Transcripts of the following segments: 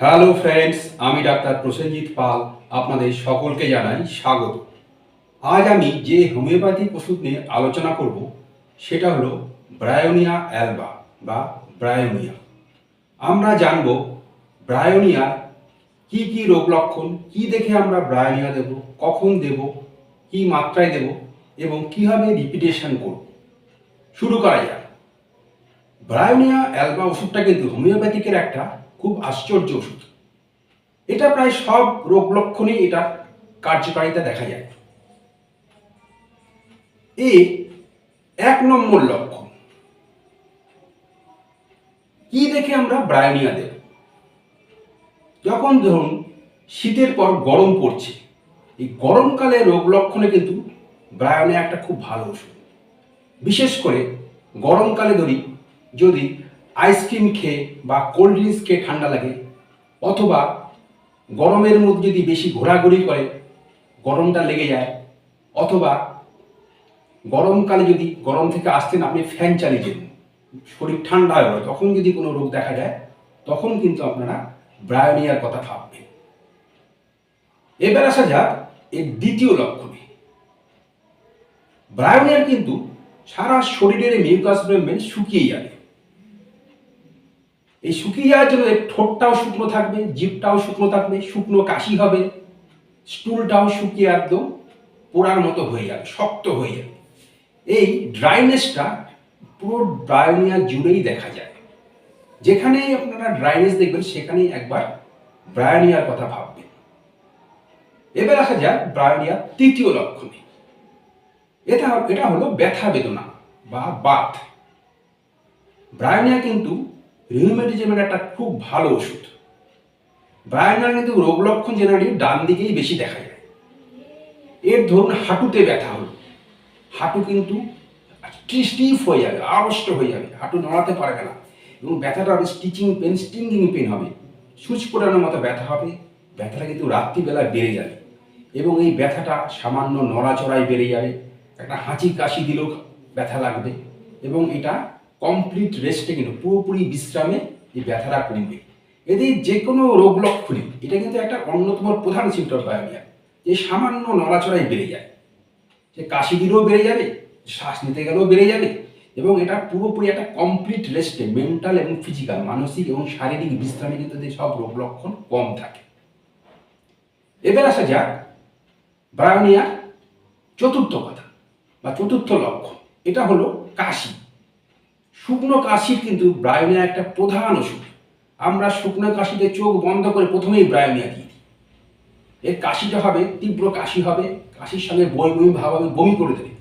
Hello friends আমি doctor Prosenjit Pal, আপনাদের সকলকে জানাই স্বাগত। আজ আমি যে হোমিওপ্যাথিক ওষুধ নিয়ে আলোচনা করব, সেটা হলো ব্রায়োনিয়া অ্যালবা বা ব্রায়োনিয়া। আমরা জানব ব্রায়োনিয়ার কি কি রোগ লক্ষণ, কি দেখে আমরা ব্রায়োনিয়া দেব, কখন দেব, কি মাত্রায় দেব এবং কীভাবে রিপিটেশন করব। শুরু করা যাক। ব্রায়োনিয়া অ্যালবা ওষুধটা কিন্তু হোমিওপ্যাথিকের একটা খুব আশ্চর্য ওষুধ। এটা প্রায় সব রোগ লক্ষণে এটা কার্যকারিতা দেখা যায়। এ এক নম্বর লক্ষণ। কি দেখে আমরা ব্রায়োনিয়া দেব? যখন ধরুন শীতের পর গরম পড়ছে, এই গরমকালে রোগ লক্ষণে কিন্তু ব্রায়োনিয়া একটা খুব ভালো ওষুধ। বিশেষ করে গরমকালে ধরি, যদি আইসক্রিম খেয়ে বা কোল্ড ড্রিঙ্কস খেয়ে ঠান্ডা লাগে, অথবা গরমের মধ্যে যদি বেশি ঘোরাঘুরি করে, গরমটা লেগে যায়, অথবা গরমকালে যদি গরম থেকে আসতেন আপনি ফ্যান চালিয়ে যান শরীর ঠান্ডা হয়ে তখন যদি কোনো রোগ দেখা যায়, তখন কিন্তু আপনারা ব্রায়োনিয়ার কথা ভাববেন। এবার আসা যাক এর দ্বিতীয় লক্ষণে। ব্রায়োনিয়ার কিন্তু সারা শরীরের মিউকাস মেমব্রেন শুকিয়ে যাবে। এই শুকিয়ে যাওয়ার জন্য ঠোঁটটাও শুকনো থাকবে, জিভটাও শুকনো থাকবে, শুকনো কাশি হবে, স্টুলটাও শুকিয়ে একদম পোড়ার মতো হয়ে যাবে, শক্ত হয়ে যাবে। এই ড্রাইনেসটা পুরো ব্রায়োনিয়া জুড়েই দেখা যায়। যেখানেই আপনারা ড্রাইনেস দেখবেন, সেখানেই একবার ব্রায়োনিয়ার কথা ভাববেন। এবার আসা যাক ব্রায়োনিয়ার তৃতীয় লক্ষণে। এটা এটা হলো ব্যথা বেদনা বা বাত। ব্রায়োনিয়া কিন্তু রিউমেটিজমের একটা খুব ভালো ওষুধ। ব্রায়োনিয়ার কিন্তু রোগ লক্ষণ জেনারেলি ডান দিকেই বেশি দেখা যায়। এর ধরুন হাঁটুতে ব্যথা হলো। হাঁটু কিন্তু স্টিফ হয়ে যাবে, আড়ষ্ট হয়ে যাবে, হাঁটু নড়াতে পারবে না। এবং ব্যথাটা স্টিচিং পেন স্টিঙ্গিং পেন হবে। সুচ ফোটানোর মতো ব্যথা হবে, ব্যথাটা কিন্তু রাত্রিবেলা বেড়ে যাবে। এবং এই ব্যথাটা সামান্য নড়াচড়ায় বেড়ে যাবে, একটা হাঁচি কাশি দিলেও ব্যথা লাগবে। এবং এটা কমপ্লিট রেস্টে কিন্তু পুরোপুরি বিশ্রামে এই ব্যথাটা কমবে এদের যে কোনো রোগ লক্ষণে এটা কিন্তু একটা অন্যতম প্রধান সিমটম বায়োনিয়া যে সামান্য নড়াচড়ায় বেড়ে যায়। সে কাশি দিলেও বেড়ে যাবে, শ্বাস নিতে গেলেও বেড়ে যাবে এবং এটা পুরোপুরি একটা কমপ্লিট রেস্টে মেন্টাল এবং ফিজিক্যাল মানসিক এবং শারীরিক বিশ্রামে কিন্তু সব রোগ লক্ষণ কম থাকে। এবার আসা যাক ব্রায়োনিয়া চতুর্থ কথা বা চতুর্থ লক্ষণ। এটা হলো কাশি। শুকনো কাশির কিন্তু ব্রায়োনিয়া একটা প্রধান ওষুধ। আমরা শুকনো কাশিতে চোখ বন্ধ করে প্রথমেই ব্রায়োনিয়া দিই। এর কাশিটা হবে, তীব্র কাশি হবে, কাশির সঙ্গে বই বমি ভাব হবে, বমি করে দেবে।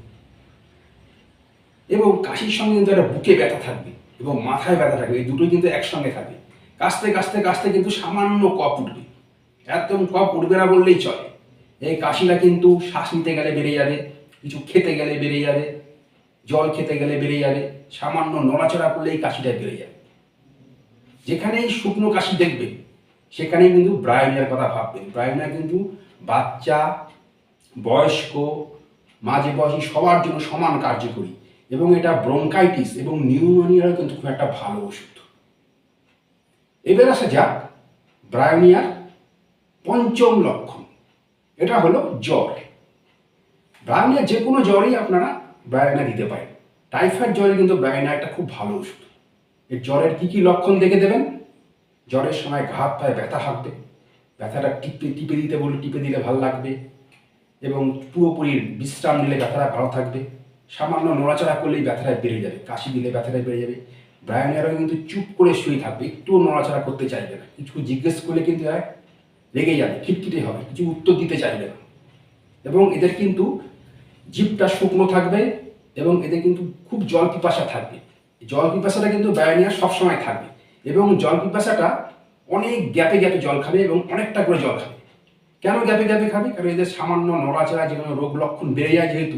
এবং কাশির সঙ্গে কিন্তু একটা বুকে ব্যথা থাকবে এবং মাথায় ব্যথা থাকবে, এই দুটোই কিন্তু একসঙ্গে থাকবে কাশতে কাশতে কাশতে কিন্তু সামান্য কপ উঠবে। একদম কপ উঠবে না বললেই চলে। এই কাশিটা কিন্তু শ্বাস নিতে গেলে বেড়ে যাবে, কিছু খেতে গেলে বেড়ে যাবে জল খেতে গেলে বেড়ে যাবে, সামান্য নড়াচড়া করলেই কাশিটা বেড়ে যাবে। যেখানেই শুকনো কাশি দেখবেন সেখানেই কিন্তু ব্রায়োনিয়ার কথা ভাববেন ব্রায়োনিয়া কিন্তু বাচ্চা, বয়স্ক, মাঝে বয়সী সবার জন্য সমান কার্যকরী এবং এটা ব্রঙ্কাইটিস এবং নিউমোনিয়ারও কিন্তু খুব একটা ভালো ওষুধ। এবার আসা যাক ব্রায়োনিয়ার পঞ্চম লক্ষণ। এটা হলো জ্বর। ব্রায়োনিয়া যে কোনো জ্বরেই আপনারা ব্রায়োনিয়া দিতে পারেন টাইফয়েড জ্বরে কিন্তু ব্রায়োনিয়া একটা খুব ভালো ওষুধ। এর জ্বরের কী কী লক্ষণ দেখে দেবেন? জ্বরের সময় ঘাত পায়ে ব্যথা থাকবে ব্যথাটা টিপে টিপে দিতে বলে টিপে দিলে ভালো লাগবে। এবং পুরোপুরি বিশ্রাম নিলে ব্যথাটা ভালো থাকবে। সামান্য নড়াচড়া করলেই ব্যথাটা বেড়ে যাবে। কাশি দিলে ব্যথাটা বেড়ে যাবে। ব্রায়োনিয়ারও কিন্তু চুপ করে শুয়ে থাকবে। একটুও নড়াচড়া করতে চাইবে না। কিছু জিজ্ঞেস করলে কিন্তু রেগে যাবে, খিটখিটে হবে। কিছু উত্তর দিতে চাইবে না। এবং এদের কিন্তু জিভটা শুকনো থাকবে এবং এদের কিন্তু খুব জল পিপাসা থাকবে। জল পিপাসাটা কিন্তু ব্যায়ানিয়া সবসময় থাকবে এবং জল পিপাসাটা অনেক গ্যাপে গ্যাপে জল খাবে এবং অনেকটা করে জল খাবে। কেন গ্যাপে গ্যাপে খাবে? কারণ এদের সামান্য নড়াচড়া, যে কোনো রোগ লক্ষণ বেড়ে যায় যেহেতু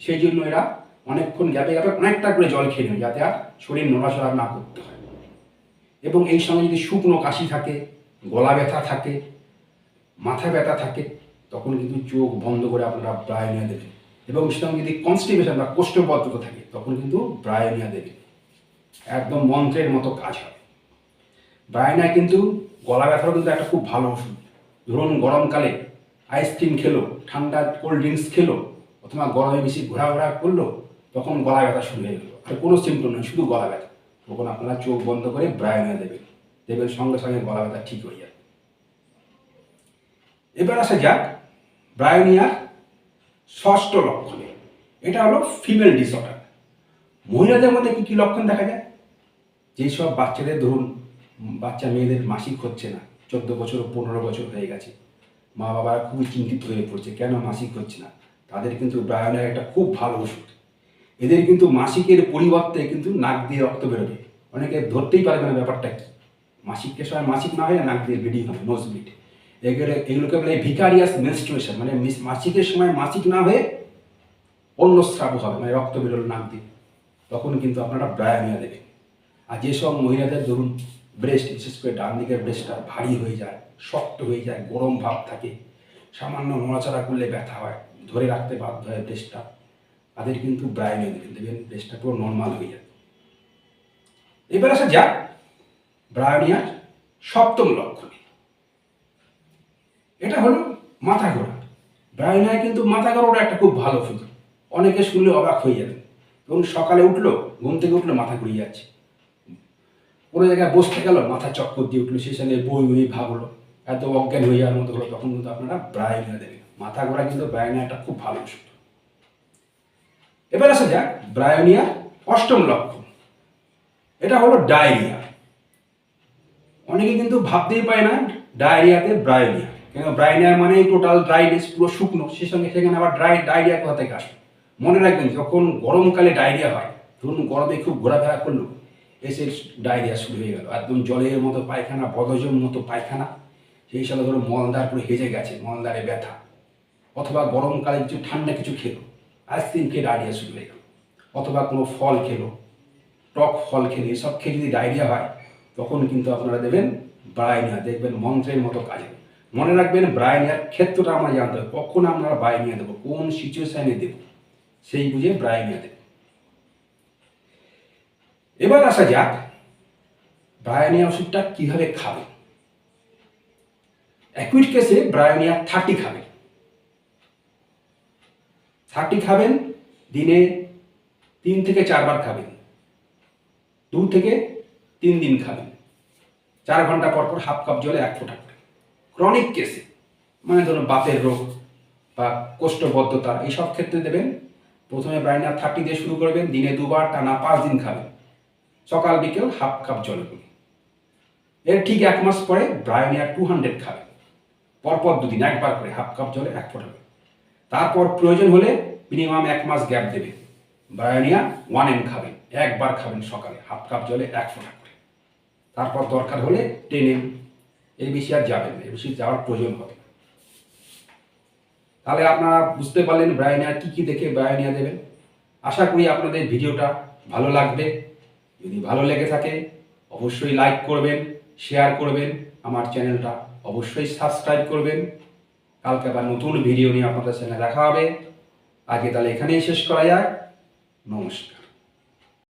সেই জন্য এরা অনেকক্ষণ গ্যাপে গ্যাপে অনেকটা করে জল খেয়ে নেবে যাতে আর শরীর নড়াচড়া না করতে হয়। এবং এই সময় যদি শুকনো কাশি থাকে, গলা ব্যথা থাকে, মাথা ব্যথা থাকে, তখন কিন্তু চোখ বন্ধ করে আপনারা ব্রায়োনিয়া দেবেন। এবং সেরকম যদি কনস্টিপেশন বা কোষ্ঠবদ্ধতা থাকে, তখন কিন্তু ব্রায়োনিয়া দেবেন একদম মন্ত্রের মতো কাজ হবে। ব্রায়োনিয়া কিন্তু গলা ব্যথারও কিন্তু একটা খুব ভালো ওষুধ। ধরুন গরমকালে আইসক্রিম খেলো, ঠান্ডা কোল্ড ড্রিঙ্কস খেলো, অথবা গরমে বেশি ঘোরাঘোরা করল, তখন গলা ব্যথা শুরু হয়ে গেলো। আর কোনো সিমটম নেই শুধু গলা ব্যথা। তখন আপনারা চোখ বন্ধ করে ব্রায়নিয়া দেবেন। দেবেন সঙ্গে সঙ্গে গলা ব্যথা ঠিক হয়ে যাবে। এবার আসা যাক ব্রায়োনিয়ার ষষ্ঠ লক্ষণে। এটা হলো ফিমেল ডিসঅর্ডার মহিলাদের মধ্যে কি কি লক্ষণ দেখা যায়? যেসব বাচ্চাদের ধরুন, বাচ্চা মেয়েদের মাসিক হচ্ছে না, চোদ্দ বছর পনেরো বছর হয়ে গেছে। মা বাবারা খুবই চিন্তিত হয়ে পড়ছে, কেন মাসিক হচ্ছে না? তাদের কিন্তু ব্রায়োনিয়ার একটা খুব ভালো ওষুধ। এদের কিন্তু মাসিকের পরিবর্তে কিন্তু নাক দিয়ে রক্ত বেরোবে। অনেকে ধরতেই পারবে না ব্যাপারটা কি। মাসিককে সময় মাসিক না হয় নাক দিয়ে ব্লিডিং হবে নোজ ব্লিড এগুলো এগুলোকে বলে ভিকারিয়াস মেনস্ট্রুয়েশন মানে মিস- মাসিকের সময় মাসিক না হয়ে অন্য স্রাব হবে মানে রক্ত বেরোলো নাক দিয়ে। তখন কিন্তু আপনারা ব্রায়ানিয়া দেবেন। আর যেসব মহিলাদের ধরুন ব্রেস্ট বিশেষ করে ডান দিকের ব্রেস্টটা ভারী হয়ে যায়, শক্ত হয়ে যায়, গরম ভাব থাকে, সামান্য নড়াচড়া করলে ব্যথা হয়, ধরে রাখতে বাধ্য হয় ব্রেস্টটা তাদের কিন্তু ব্রায়ানিয়া দেবেন দেবেন ব্রেস্টটা পুরো নর্মাল হয়ে যায়। এবার আসা যাক, ব্রায়োনিয়ার সপ্তম লক্ষণে। এটা হলো মাথা ঘোরা। ব্রায়োনিয়া কিন্তু মাথা ঘোরাটা একটা খুব ভালো ওষুধ অনেকে শুনলে অবাক হয়ে যাবে। এবং সকালে উঠল, ঘুম থেকে উঠল, মাথা ঘুরিয়ে যাচ্ছে। কোনো জায়গায় বসতে গেল, মাথা চক্কর দিয়ে উঠল সেখানে বই বই ভাবলো। এত অজ্ঞান হয়ে যাওয়ার মতো হলো, তখন কিন্তু আপনারা ব্রায়োনিয়া দেবেন মাথা ঘোরা কিন্তু ব্রায়োনিয়া একটা খুব ভালো ওষুধ। এবার আসা যাক, ব্রায়োনিয়া অষ্টম লক্ষণ। এটা হলো ডায়রিয়া। অনেকে কিন্তু ভাবতেই পায় না, ডায়রিয়াতে ব্রায়োনিয়া। কেন? ব্রায়োনিয়া মানে টোটাল ড্রাইনেস পুরো শুকনো। সে সঙ্গে সেখানে আবার ড্রাই ডায়রিয়া কোথা থেকে আসবে মনে রাখবেন, যখন গরমকালে ডায়রিয়া হয়, ধরুন গরমে খুব ঘোরাফেরা করল, এসে ডায়রিয়া শুরু হয়ে গেল। একদম জলের মতো পায়খানা বদজম মতো পায়খানা। সেই হিসাবে ধরো মলদার পুরো হেজে গেছে মলদারে ব্যথা। অথবা গরমকালে কিছু ঠান্ডা কিছু খেলো আইসক্রিম খেয়ে ডায়রিয়া শুরু হয়ে গেল। অথবা কোনো ফল খেলো, টক ফল খেলে, এসব খেয়ে যদি ডায়রিয়া হয়, তখন কিন্তু আপনারা দেবেন ব্রায়নিয়া দেখবেন মন্ত্রের মতো কাজে মনে রাখবেন ব্রায়নিয়ার ক্ষেত্রটা আমরা জানতে হবে। কখন আমরা ব্রায়নিয়া দেবো? কোন সিচুয়েশানে দেব? সেই বুঝে ব্রায়নিয়া দেব। এবার আসা যাক ব্রায়নিয়া ওষুধটা কীভাবে খাবে? অ্যাকুইট কেসে ব্রায়নিয়া থার্টি খাবে। থার্টি খাবেন, দিনে তিন থেকে চারবার খাবেন। দু থেকে তিন দিন খাবেন। চার ঘণ্টা পর পর হাফ কাপ জলে এক ফোঁটা। ক্রনিক কেসে মানে ধরুন বাতের রোগ বা কোষ্ঠবদ্ধতা এইসব ক্ষেত্রে দেবেন। প্রথমে ব্রাইনার থার্টি দিয়ে শুরু করবেন, দিনে দুবার, টানা পাঁচ দিন খাবেন। সকাল, বিকেল হাফ কাপ জলে করে এর ঠিক এক মাস পরে ব্রায়োনিয়া টু হান্ড্রেড খাবেন পরপর দুদিন একবার করে হাফ কাপ জলে এক ফোঁটা তারপর প্রয়োজন হলে মিনিমাম এক মাস গ্যাপ দেবে ব্রায়োনিয়া ওয়ান এম খাবেন, একবার খাবেন সকালে হাফ কাপ জলে এক ফোঁটা করে। তারপর দরকার হলে টেন এম এর বেশি আর যাবেন না, এর বেশি যাওয়ার প্রয়োজন হবে তাহলে আপনারা বুঝতে পারলেন ব্রায়নিয়া কী কী দেখে ব্রায়োনিয়া দেবেন। আশা করি আপনাদের ভিডিওটা ভালো লাগবে। যদি ভালো লেগে থাকে, অবশ্যই লাইক করবেন শেয়ার করবেন, আমার চ্যানেলটা অবশ্যই সাবস্ক্রাইব করবেন। কালকে আবার নতুন ভিডিও নিয়ে আপনাদের সঙ্গে দেখা হবে। আজকে তাহলে এখানেই শেষ করা যাক। নমস্কার।